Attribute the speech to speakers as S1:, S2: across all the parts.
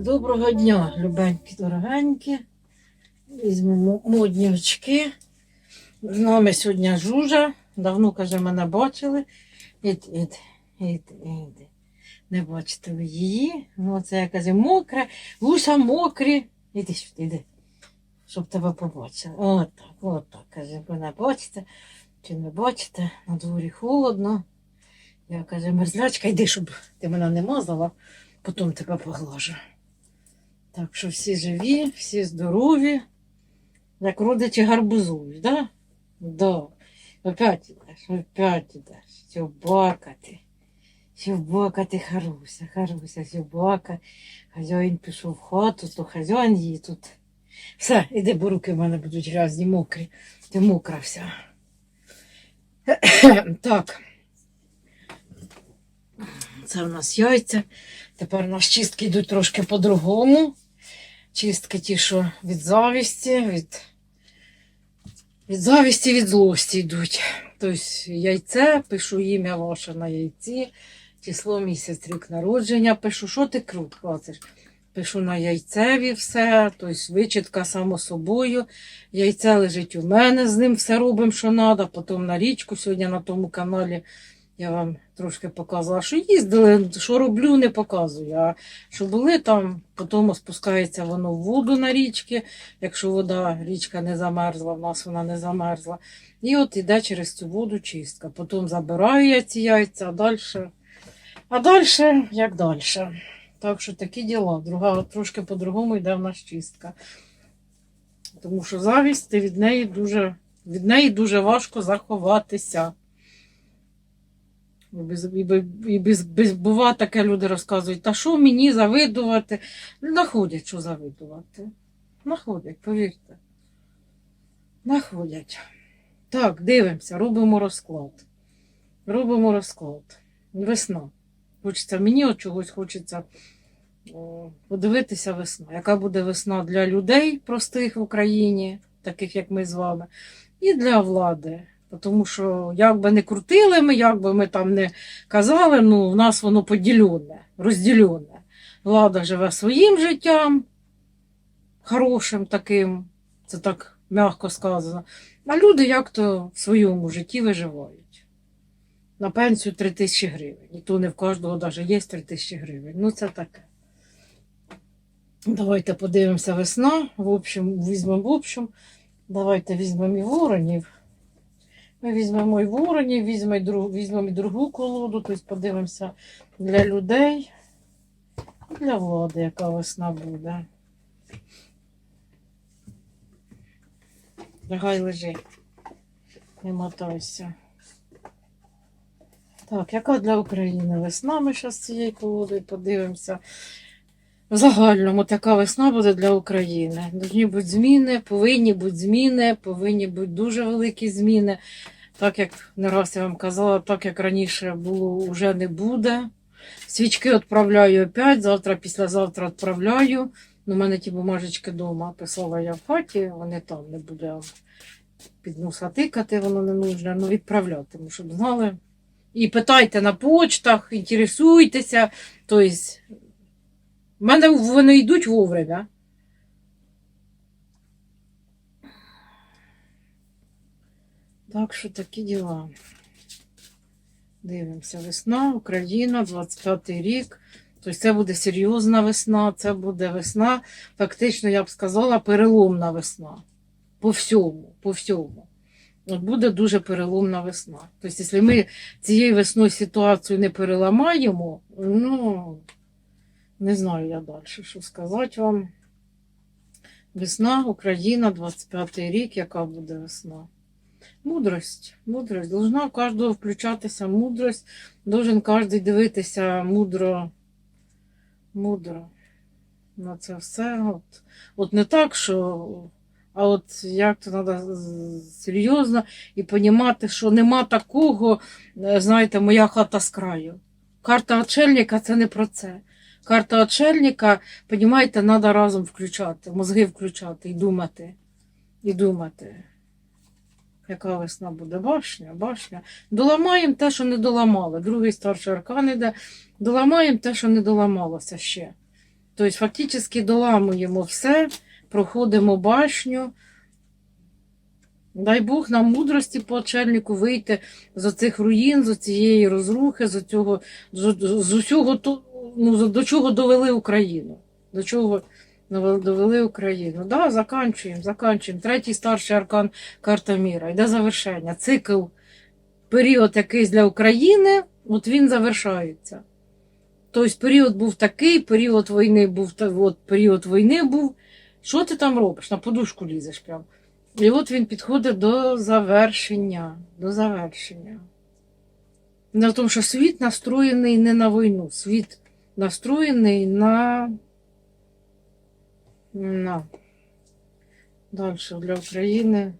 S1: Доброго дня, любенькі, дорогенькі. Візьмемо модні очки. З нами сьогодні Жужа. Давно, каже, мене бачили. Ід, ід, ід, ід. Не бачите ви її. Ну, це я каже, мокре, вуса мокрі. Іди сюди, іди. Щоб тебе побачили. Отак, отак. Каже, ви не бачите, чи не бачите, на дворі холодно. Я каже, мерзлячка, йди, щоб ти мене не мазала, потім тебе поглажу. Так що всі живі, всі здорові, як родичі гарбузують, да? Да. Опять ідеш, опять ідеш. Сьобакати. Сьобакати Харуся, Харуся, сьобака. Хазяїн пішов в хату, то хазяїн її тут. Все, іди, бо руки в мене будуть грязні, мокрі. Ти мокра вся. так. Це в нас яйця. Тепер у нас чистки йдуть трошки по-другому. Чистки ті, що від завісті, від, від завісті, від злості йдуть. Тобто яйце, пишу ім'я ваше на яйці, число місяць, рік народження, пишу, що ти крут клацеш. Пишу на яйцеві все, тобто вичітка само собою. Яйце лежить у мене, з ним все робимо, що треба. Потім на річку сьогодні на тому каналі я вам трошки показувала, що їздили, що роблю, не показую. А що були там, потім спускається воно в воду на річки. Якщо вода, річка не замерзла, в нас вона не замерзла. І от іде через цю воду чистка. Потім забираю я ці яйця, а далі. А далі, як далі. Так що такі діла. Друга трошки по-другому йде в нас чистка. Тому що завість від неї дуже, від неї дуже важко заховатися. Без, і без, без, бува таке люди розказують, та що мені завидувати? Находять, що завидувати. Находять, повірте. Находять. Так, дивимося, робимо розклад. Робимо розклад. Весна. Хочеться, мені от чогось хочеться подивитися весна. Яка буде весна для людей простих в Україні, таких як ми з вами, і для влади. Тому що як би не крутили ми, як би ми там не казали, ну в нас воно поділене, розділене. Влада живе своїм життям, хорошим таким, це так м'яко сказано. А люди як-то в своєму житті виживають. На пенсію 3 тисячі гривень. І то не в кожного навіть є 3 тисячі гривень. Ну це таке. Давайте подивимося весна. В общем, візьмемо в общем. Давайте візьмемо і воронів. Ми візьмемо і воронів, візьмемо і, друг, візьмемо і другу колоду, тобто подивимося для людей, і для влади, яка весна буде. Лягай лежи, не мотайся. Так, яка для України весна? Ми зараз цією колодою подивимося. В загальному така весна буде для України. Должні бути зміни, повинні бути зміни, повинні бути дуже великі зміни. Так як не раз я вам казала, так як раніше було, вже не буде. Свічки відправляю опять, завтра, післязавтра відправляю. Ну, У мене ті бумажечки вдома писала я в хаті, вони там не буде під носа тикати, воно не нужно, ну відправлятиму, щоб знали. І питайте на почтах, інтересуйтеся. Тобто, в мене вони йдуть вовремя. Так що такі діла. Дивимося, весна, Україна, 25-й рік. Тобто це буде серйозна весна, це буде весна, фактично, я б сказала, переломна весна. По всьому, по всьому. От буде дуже переломна весна. Тобто, якщо ми цією весною ситуацію не переламаємо, ну, не знаю я далі, що сказати вам. Весна, Україна, 25-й рік, яка буде весна? Мудрость. Мудрость. Должна у кожного включатися мудрость. Должен кожен дивитися мудро. Мудро. На це все. От, от не так, що. А от як то треба серйозно і розуміти, що нема такого, е, знаєте, моя хата з краю. Карта отшельника це не про це. Карта отшельника, розумієте, треба разом включати, мозги включати і думати. І думати. Яка весна буде? Башня, башня. Доламаємо те, що не доламали. Другий старший аркан іде. Доламаємо те, що не доламалося ще. Тобто, фактично доламуємо все, проходимо башню. Дай Бог нам мудрості по очельнику вийти з оцих руїн, з цієї розрухи, з, цього, з, з усього, то- ну, до чого довели Україну. До чого довели- Україну. Да, заканчуємо, заканчуємо. Третій старший аркан карта міра. Йде завершення. Цикл, період якийсь для України, от він завершається. Тобто період був такий, період війни був, от період війни був. Що ти там робиш? На подушку лізеш прям. І от він підходить до завершення. До завершення. На тому, що світ настроєний не на війну, світ настроєний на. на. Далі для України.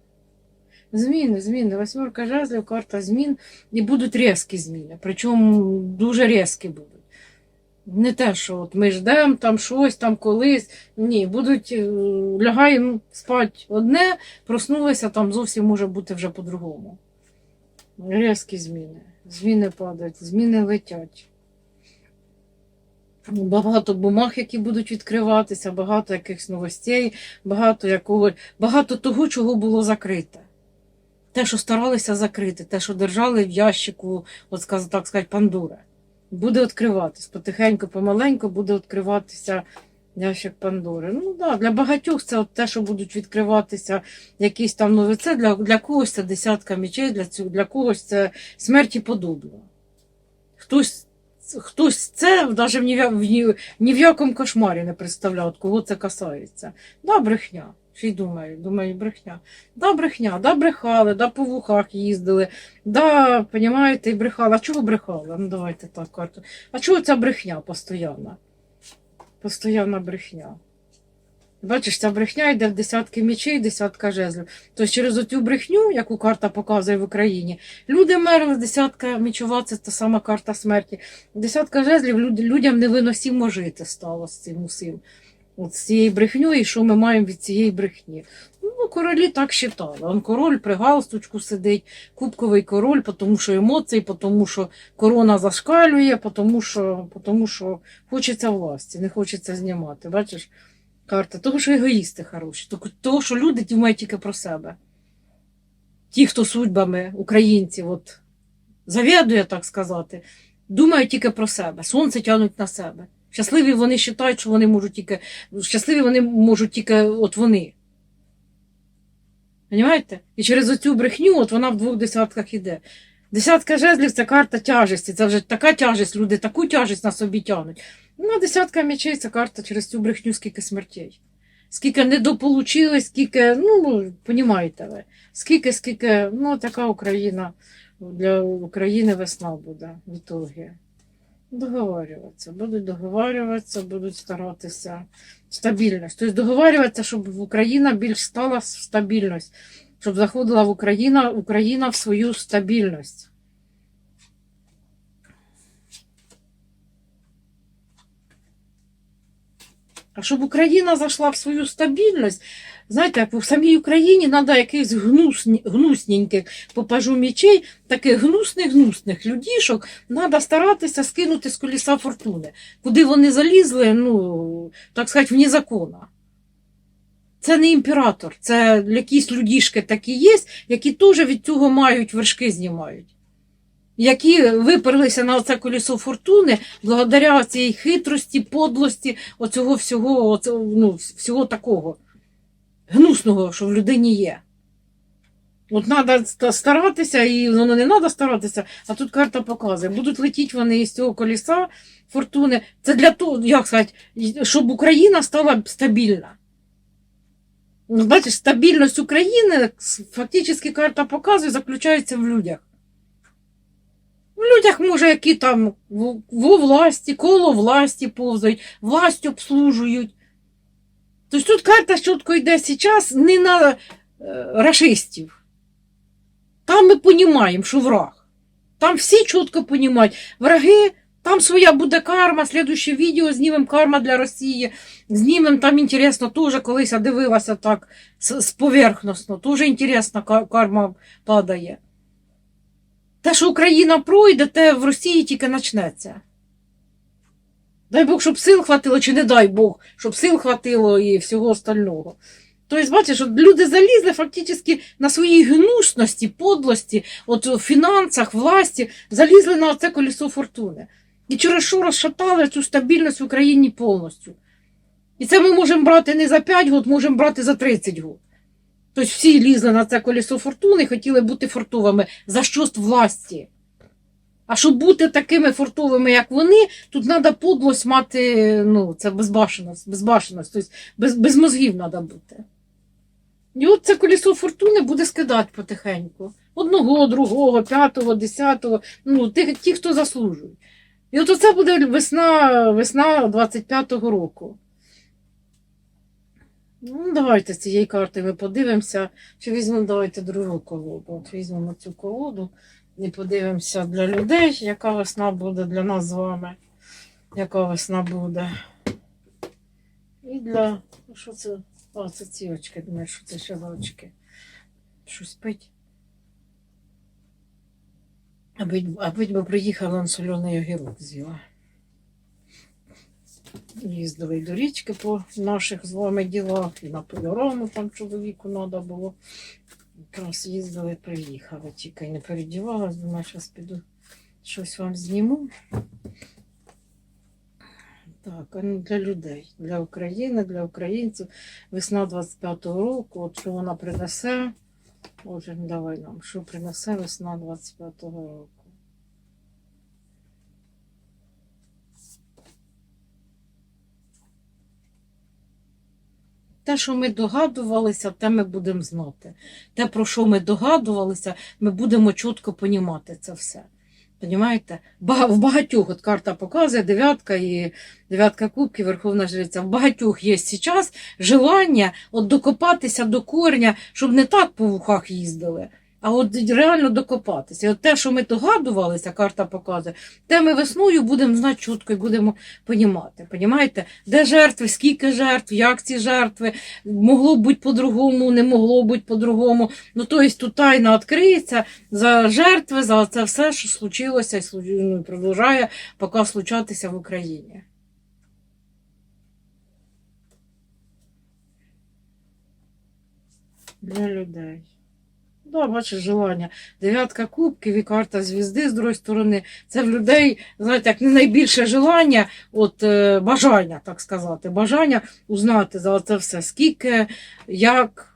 S1: Зміни, зміни. Восьмерка жезлів, карта змін. І будуть різкі зміни. Причому дуже різкі будуть. Не те, що от ми ждемо там щось там колись. Ні, будуть е, лягаємо спати одне, проснулися, там зовсім може бути вже по-другому. Різкі зміни. Зміни падають, зміни летять. Багато бумаг, які будуть відкриватися, багато якихось новостей, багато якого, багато того, чого було закрите. Те, що старалися закрити, те, що держали в ящику, от сказ- так сказати, Пандори. Буде відкриватись. Потихеньку, помаленьку буде відкриватися ящик Пандори. Ну да, для багатьох це от те, що будуть відкриватися якісь там нові. Це для, для когось це десятка мечей, для, цього, для когось це смерті подобно. Хтось, хтось це навіть ні, в ні, ні в якому кошмарі не представляв, кого це касається. Да, брехня. Ще й думаю, думаю, брехня. Да, брехня, да, брехали, да, по вухах їздили, да, понімаєте, і брехали. А чого брехали? Ну давайте так карту. А чого ця брехня постоянна? Постоянна брехня. Бачиш, ця брехня йде в десятки мечей, десятка жезлів. Тобто через оцю брехню, яку карта показує в Україні, люди мерли, десятка мечова, це та сама карта смерті. Десятка жезлів люд, людям невиносимо жити стало з цим усім. От з цією брехньою, і що ми маємо від цієї брехні. Ну, королі так вважали. Он король при галстучку сидить, кубковий король, тому що емоції, тому що корона зашкалює, тому що, тому що хочеться власті, не хочеться знімати. Бачиш, карта. Того, що егоїсти хороші, того- що люди думають тільки про себе. Ті, хто судьбами українців, от, завідує, так сказати, думають тільки про себе. Сонце тягнуть на себе. Щасливі вони вважають, що вони можуть тільки. Щасливі вони можуть тільки от вони. Понімаєте? І через оцю брехню, от вона в двох десятках іде. Десятка жезлів це карта тяжесті. Це вже така тяжесть, люди таку тяжесть на собі тягнуть. Ну, десятка мечей це карта через цю брехню, скільки смертей. Скільки недополучили, скільки, ну, понімаєте ви, скільки, скільки, ну, така Україна, для України весна буде в ітогі. Договарюватися, будуть договарюватися, будуть старатися стабільність. Тобто договарюватися, щоб Україна більш стала стабільність, щоб заходила в Україна, Україна в свою стабільність. А щоб Україна зайшла в свою стабільність, знаєте, як в самій Україні треба якихось гнусні, гнусненьких попажу мечей, таких гнусних-гнусних людішок, треба старатися скинути з коліса фортуни. Куди вони залізли, ну, так сказати, вні закона. Це не імператор, це якісь людішки такі є, які теж від цього мають вершки знімають. Які виперлися на це колесо фортуни благодаря цій хитрості, подлості, оцього всього, оце, ну, всього такого гнусного, що в людині є. От треба старатися, і воно не треба старатися, а тут карта показує. Будуть летіти вони із цього коліса фортуни. Це для того, як сказати, щоб Україна стала стабільна. Ну, Бачиш, стабільність України, фактично карта показує, заключається в людях. В людях, може, які там во власті, коло власті повзають, власть обслужують. Тобто тут карта чітко йде зараз не на е, рашистів. Там ми розуміємо, що враг. Там всі чітко розуміють. Враги, там своя буде карма. Слідуще відео знімемо карма для Росії. Знімемо там інтересно, теж колись дивилася так з, з поверхносно. Теж інтересно, карма падає. Те, що Україна пройде, те в Росії тільки почнеться. Дай Бог, щоб сил хватило, чи не дай Бог, щоб сил хватило і всього остального. Тобто, бачиш, от люди залізли фактично на своїй гнусності, подлості, от в фінансах, власті, залізли на це колесо фортуни. І через що розшатали цю стабільність в Україні повністю. І це ми можемо брати не за 5 років, можемо брати за 30 років. Тобто всі лізли на це колесо фортуни хотіли бути фортовими за щось власті. А щоб бути такими фортовими, як вони, тут треба подлость мати, ну, це безбашеність, безбашеність, тобто без, без мозгів треба бути. І от це колесо фортуни буде скидати потихеньку. Одного, другого, п'ятого, десятого, ну, ті, ті хто заслужують. І от оце буде весна, весна 25-го року. Ну, давайте з цієї карти ми подивимося. Чи візьмемо, давайте другу колоду. От візьмемо цю колоду і подивимося для людей, яка весна буде для нас з вами. Яка весна буде. І для. ну, Що це? А, це ці очки, думаю, що це ще за очки. Щось пить. Аби, аби би приїхала на соляний огірок з'їла. Їздили до річки по наших з вами ділах, і на пилорому там чоловіку треба було. Якраз їздили, приїхали, тільки не передівалась, думаю, зараз піду щось вам зніму. Так, ну для людей, для України, для українців. Весна 25-го року, от що вона принесе. Отже, ну, давай нам, що принесе весна 25-го року. Те, що ми догадувалися, те ми будемо знати. Те, про що ми догадувалися, ми будемо чітко понімати це все. Понімаєте? В багатьох от карта показує дев'ятка і дев'ятка кубків, Верховна Жриця. В багатьох є зараз желання от докопатися до корня, щоб не так по вухах їздили, а от реально докопатися. І от те, що ми догадувалися, карта показує, те ми весною будемо знати чітко і будемо понімати. Понімаєте? Де жертви, скільки жертв, як ці жертви, могло б бути по-другому, не могло б бути по-другому. Ну, тобто тут тайна відкриється за жертви, за це все, що случилося і ну, продовжує поки случатися в Україні. Для людей. Да, бачиш, желання. Дев'ятка кубків і карта звізди з другої сторони. Це в людей, знаєте, як не найбільше желання, от е, бажання, так сказати, бажання узнати за це все. Скільки, як,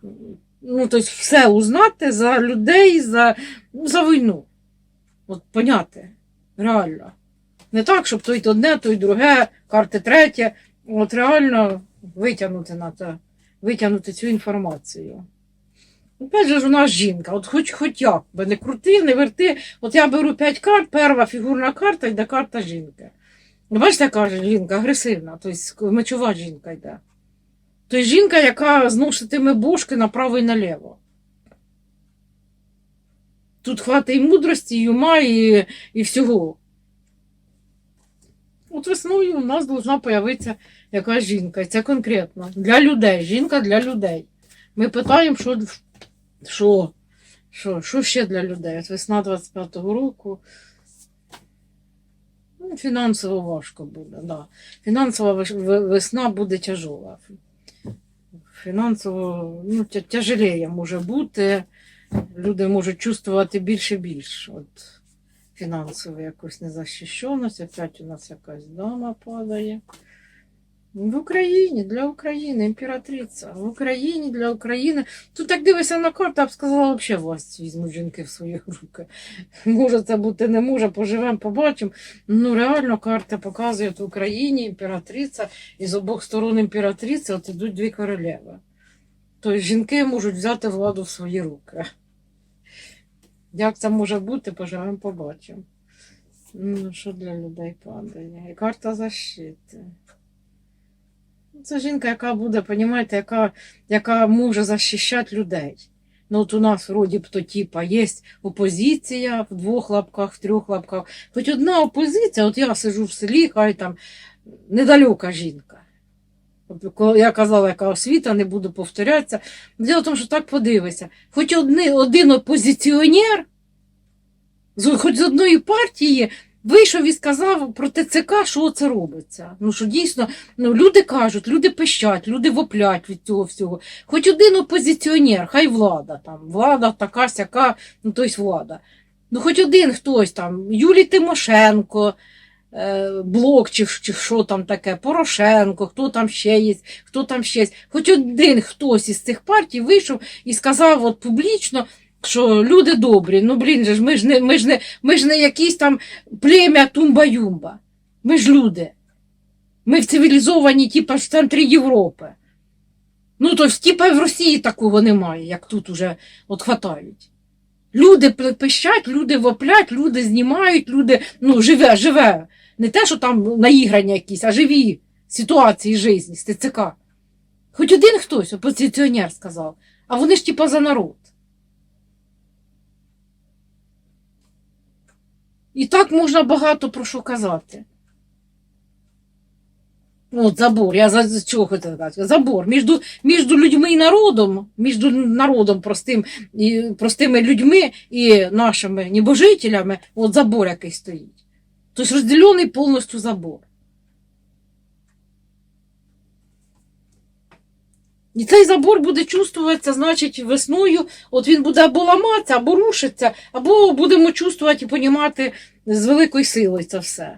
S1: ну, тобто все узнати за людей, за, ну, за війну. От поняти, реально. Не так, щоб той одне, той друге, карти третє. От реально витягнути на це, витягнути цю інформацію. Опять же ж у нас жінка, от хоч хоч як, би не крути, не верти. От я беру 5 карт, перша фігурна карта йде карта жінки. Ну, Бачите, каже жінка агресивна, тобто мечова жінка йде. Тобто жінка, яка зноситиме бошки направо і наліво. Тут хватить і мудрості, і ума, і, і всього. От весною у нас повинна з'явитися якась жінка. І це конкретно. Для людей. Жінка для людей. Ми питаємо, що, що, що, що ще для людей. От весна 25-го року. Ну, фінансово важко буде, да. Фінансова весна буде тяжова. Фінансово ну, тя- тяжелее може бути. Люди можуть чувствувати більше і більше. От фінансово якось незахищеність. Опять у нас якась дама падає. В Україні, для України, імператриця. В Україні, для України. Тут так дивишся на карту, я б сказала, взагалі власть візьмуть жінки в свої руки. Може це бути, не може, поживемо, побачимо. Ну, реально карта показує в Україні імператриця, і з обох сторон імператриці от ідуть дві королеви. Тобто жінки можуть взяти владу в свої руки. Як це може бути, поживемо, побачимо. Ну, що для людей падає? І карта защити. Це жінка, яка буде, понімаєте, яка, яка може захищати людей. Ну, от у нас вроді б то типа є опозиція в двох лапках, в трьох лапках. Хоч одна опозиція, от я сижу в селі, хай там недалека жінка. Я казала, яка освіта, не буду повторятися. Діло в тому, що так подивися. Хоч одни, один опозиціонер, хоч з одної партії, вийшов і сказав про ТЦК, що це робиться. Ну що дійсно, ну люди кажуть, люди пищать, люди воплять від цього всього. Хоч один опозиціонер, хай влада там, влада така сяка, ну тобто влада. Ну, хоч один хтось там, Юлій Тимошенко, е, Блок чи, чи що там таке, Порошенко, хто там ще є, хто там ще є. Хоч один хтось із цих партій вийшов і сказав от публічно, що люди добрі, ну блін ж, ми ж не, ми ж не, ми ж не якісь там плем'я Тумба-Юмба. Ми ж люди. Ми в цивілізованій, типа, в центрі Європи. Ну, то типа в Росії такого немає, як тут уже от хватають. Люди пищать, люди воплять, люди знімають, люди, ну, живе, живе. Не те, що там наіграння якісь, а живі ситуації житті з. Хоч один хтось, опозиціонер сказав, а вони ж типа за народ. І так можна багато про що казати. Ну, От забор, я за чого хочу сказати? Забор між, між людьми і народом, між народом простим, і, простими людьми і нашими небожителями, от забор який стоїть. Тобто розділений повністю забор. І цей забор буде чувствуватися, значить, весною, от він буде або ламатися, або рушитися, або будемо чувствувати і понімати з великою силою це все.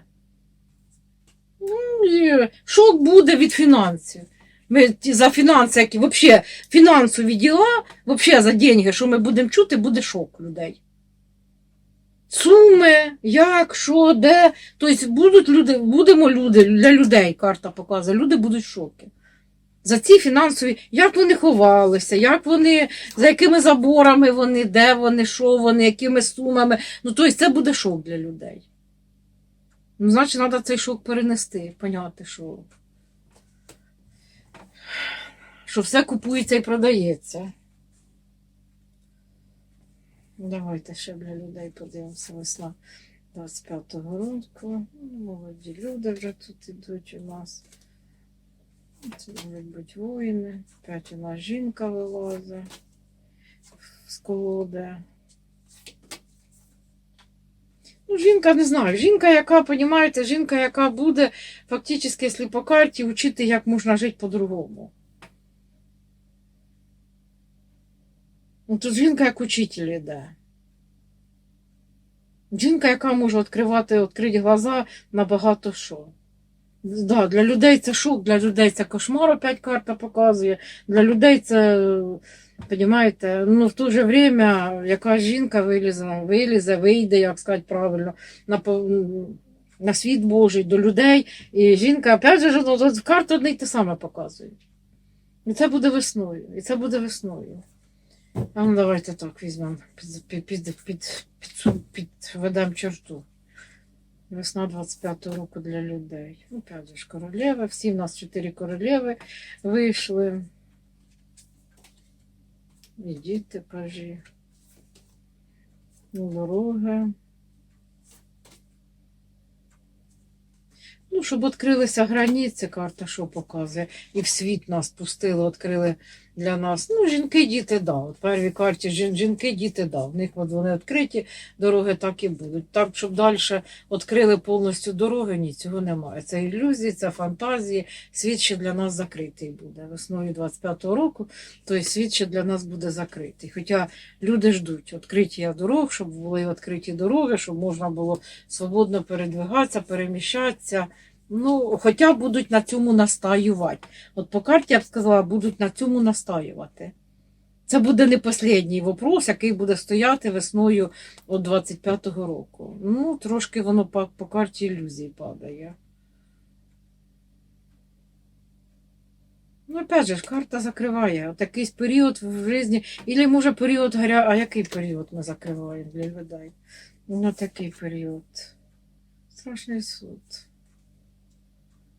S1: Ну, шок буде від фінансів. Ми за фінанси, які взагалі фінансові діла, взагалі за деньги, що ми будемо чути, буде шок людей. Суми, як, що, де. Тобто будуть люди, будемо люди, для людей карта показує, люди будуть в шокі. За ці фінансові, як вони ховалися, як вони, за якими заборами вони, де вони, що вони, якими сумами. Ну, тобто це буде шок для людей. Ну, значить, треба цей шок перенести, поняти, що, що все купується і продається. Давайте ще для людей подивимося весна 25-го року. Ну, Молоді люди вже тут ідуть у нас. Це можуть бути воїни. Нас жінка вилазить з колоди. Ну, жінка не знаю. Жінка, яка, понімаєте, жінка, яка буде фактично, якщо по карті, вчити, як можна жити по-другому. Ну, тут жінка як учитель іде. Жінка, яка може відкривати, відкрити глаза на багато що. Да, для людей це шок, для людей це кошмар, опять карта показує. Для людей це, розумієте, ну в то же время яка жінка вилізе, вилізе, вийде, як сказати правильно, на, на світ Божий, до людей. І жінка, опять же, ну, от карта одне й те саме показує. І це буде весною. І це буде весною. А ну давайте так візьмемо, під, під, під, під, під, підведемо черту. Весна 25-го року для людей. Ну, Опять ж королеви. Всі в нас чотири королеви вийшли. І діти пажі. Ну, дороги. Ну, щоб відкрилися границі, карта що показує. І в світ нас пустили, відкрили для нас. Ну, жінки, діти, да. От первій карті жін, жінки, діти, да. В них от вони відкриті, дороги так і будуть. Так, щоб далі відкрили повністю дороги, ні, цього немає. Це ілюзії, це фантазії. Світ ще для нас закритий буде. Весною 25-го року, той світ ще для нас буде закритий. Хоча люди ждуть відкриття дорог, щоб були відкриті дороги, щоб можна було свободно передвигатися, переміщатися. Ну, хоча будуть на цьому настаювати. От по карті я б сказала, будуть на цьому настаювати. Це буде не останній вопрос, який буде стояти весною от 25-го року. Ну, трошки воно по, по карті ілюзій падає. Ну, опять же, карта закриває. От якийсь період в житті, або може період гаря... А який період ми закриваємо для людей? Ну, такий період. Страшний суд.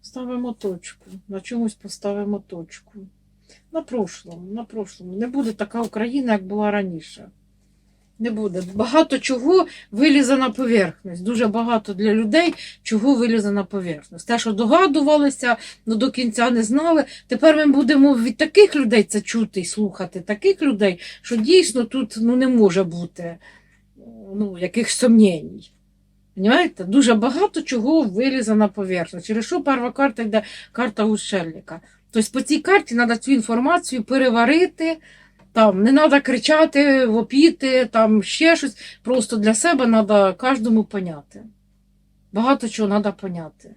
S1: Ставимо точку. На чомусь поставимо точку. На прошлому, на прошлому. Не буде така Україна, як була раніше. Не буде. Багато чого вилізе на поверхність. Дуже багато для людей, чого вилізе на поверхність. Те, що догадувалися, але до кінця не знали. Тепер ми будемо від таких людей це чути і слухати, таких людей, що дійсно тут ну, не може бути ну, якихось сумнівів. Понимаєте? Дуже багато чого вилізе на поверхню. Через що перша карта йде карта Гусшерліка. Тобто по цій карті треба цю інформацію переварити, там, не треба кричати, вопіти, там ще щось. Просто для себе треба кожному поняти. Багато чого треба поняти.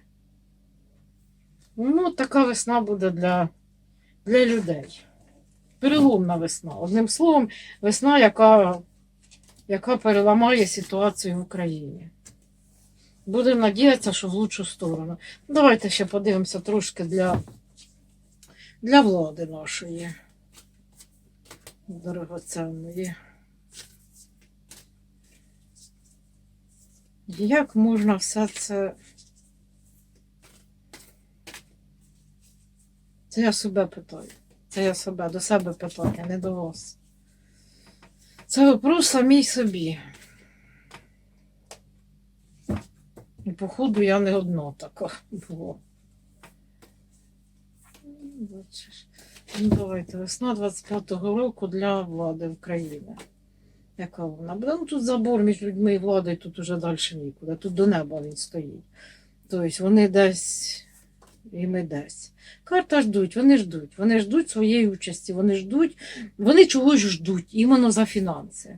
S1: Ну, така весна буде для, для людей. Переломна весна. Одним словом, весна, яка, яка переламає ситуацію в Україні. Будемо надіятися, що в лучшу сторону. Давайте ще подивимося трошки для, для влади нашої. Дорогоценної. Як можна все це. Це я себе питаю. Це я себе до себе питання, не до вас. Це вопрос самій собі. І походу я не одна така була. Ну, Ну, давайте, весна 25-го року для влади України. Яка вона? Ну тут забор між людьми і владою, тут уже далі нікуди. Тут до неба він стоїть. Тобто вони десь і ми десь. Карта ждуть, вони ждуть. Вони ждуть своєї участі, вони ждуть, вони чогось ждуть, іменно за фінанси.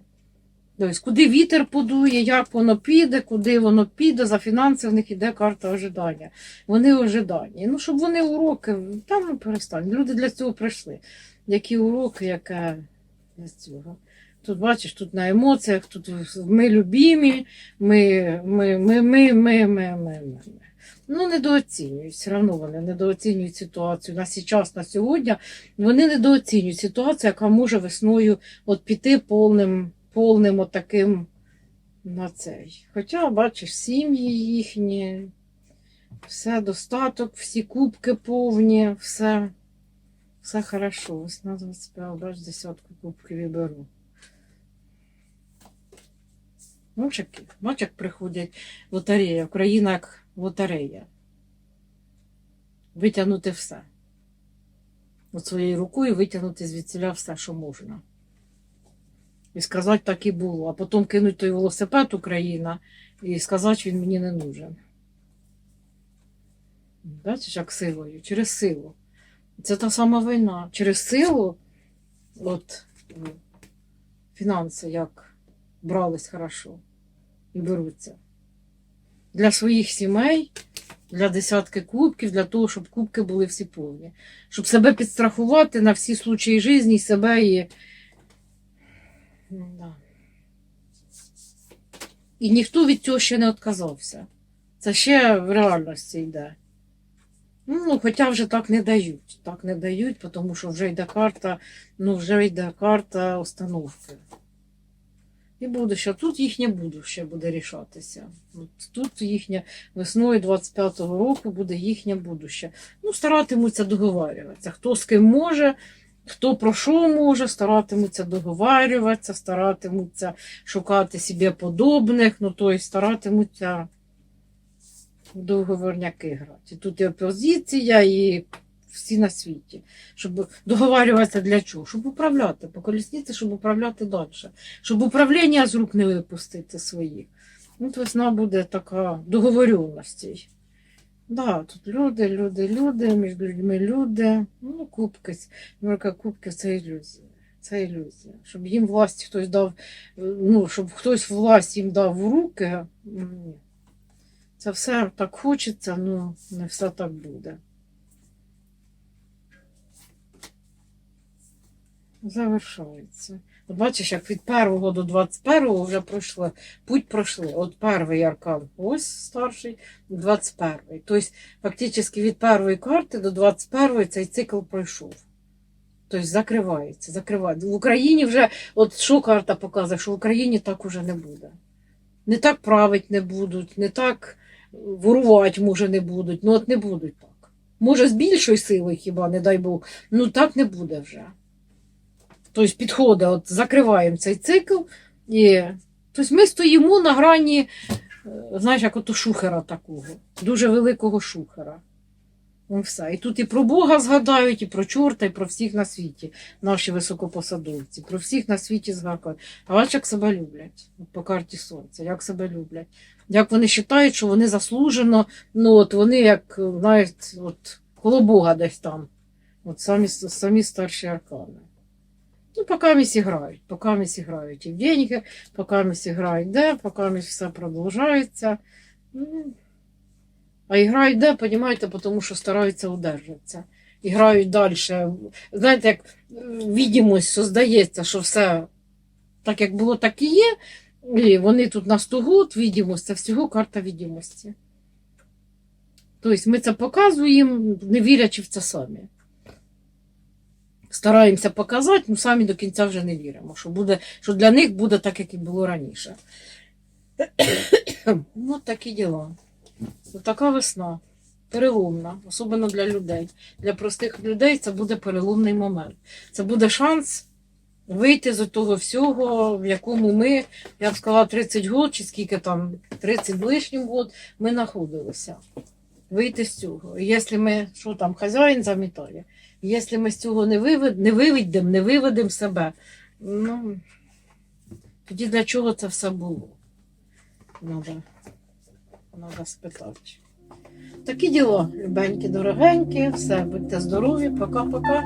S1: Тобто, куди вітер подує, як воно піде, куди воно піде, за фінанси в них іде карта ожидання. Вони ожидані. Ну, щоб вони уроки, там ну, перестань. Люди для цього прийшли. Які уроки, яке для цього. Тут бачиш, тут на емоціях, тут ми любімі, ми, ми, ми, ми, ми, ми, ми. ми. Ну, недооцінюють, все одно вони недооцінюють ситуацію на сейчас, на сьогодні. Вони недооцінюють ситуацію, яка може весною от піти повним, повним отаким на цей. Хоча, бачиш, сім'ї їхні, все достаток, всі кубки повні, все, все хорошо. Весна 25, бач, десятку кубків і беру. Бач, як, приходять лотерея, Україна як лотерея. Витягнути все. От своєю рукою витягнути звідсіля все, що можна. І сказати, так і було. А потім кинуть той велосипед Україна і сказати, що він мені не нужен. Бачиш, як силою, через силу. Це та сама війна. Через силу, от фінанси як брались хорошо і беруться. Для своїх сімей, для десятки кубків, для того, щоб кубки були всі повні. Щоб себе підстрахувати на всі случаї житті, і себе і. Ну, Да. І ніхто від цього ще не відказався. Це ще в реальності йде. Ну, хоча вже так не дають. Так не дають, тому що вже йде карта, ну вже йде карта установки. І будуще. Тут їхнє будуще буде рішатися. От тут їхнє весною 25-го року буде їхнє будуще. Ну, старатимуться договарюватися. Хто з ким може, хто про що може, старатимуться договарюватися, старатимуться шукати собі подобних, ну тобто старатимуться договорняки грати. Тут і опозиція, і всі на світі. Щоб договарюватися для чого? Щоб управляти по колісниці, щоб управляти далі. Щоб управління з рук не випустити своїх. Ну, весна буде така договоренності. Да, тут люди, люди, люди, між людьми люди. Ну, кубки. Мірка кубки це ілюзія. Це ілюзія. Щоб їм власть хтось дав, ну, щоб хтось власть їм дав в руки. Ні. Це все так хочеться, ну не все так буде. Завершається. Бачиш, як від 1 до 21 вже пройшли, путь пройшли. От перший аркан, ось старший, 21. Тобто, фактично від першої карти до 21 цей цикл пройшов. Тобто закривається, закривається. В Україні вже, от що карта показує, що в Україні так уже не буде. Не так править не будуть, не так ворувати, може, не будуть. Ну, от не будуть так. Може, з більшою силою хіба, не дай Бог, ну так не буде вже. Тобто підходить, от закриваємо цей цикл. І... Тобто ми стоїмо на грані, е, знаєш, як ото шухера такого, дуже великого шухера. Ну, все. І тут і про Бога згадають, і про чорта, і про всіх на світі, наші високопосадовці, про всіх на світі згадають. А бачиш, як себе люблять по карті сонця, як себе люблять. Як вони вважають, що вони заслужено, ну от вони як знають, от коло Бога десь там. От самі, самі старші аркани. Ну, поки місі грають, поки місі грають і деньги, поки місі грають де, поки місі все продовжується. Ну, а і грають де, розумієте, тому що стараються удержатися. І грають далі. Знаєте, як е, відімось, що здається, що все так, як було, так і є. І вони тут на 100 год, це всього карта відімості. Тобто ми це показуємо, не вірячи в це самі. Стараємося показати, ну самі до кінця вже не віримо, що, буде, що для них буде так, як і було раніше. ну, такі діла. Така весна. Переломна, особливо для людей. Для простих людей це буде переломний момент. Це буде шанс вийти з того всього, в якому ми, я б сказала, 30 років, чи скільки там, 30 лишнім год, ми знаходилися. Вийти з цього. І якщо ми, що там, хазяїн замітає, якщо ми з цього не, виведемо, не виведемо, не виведемо себе, ну, тоді для чого це все було? Надо, надо спитати. Такі діло, любенькі, дорогенькі, все, будьте здорові, пока-пока.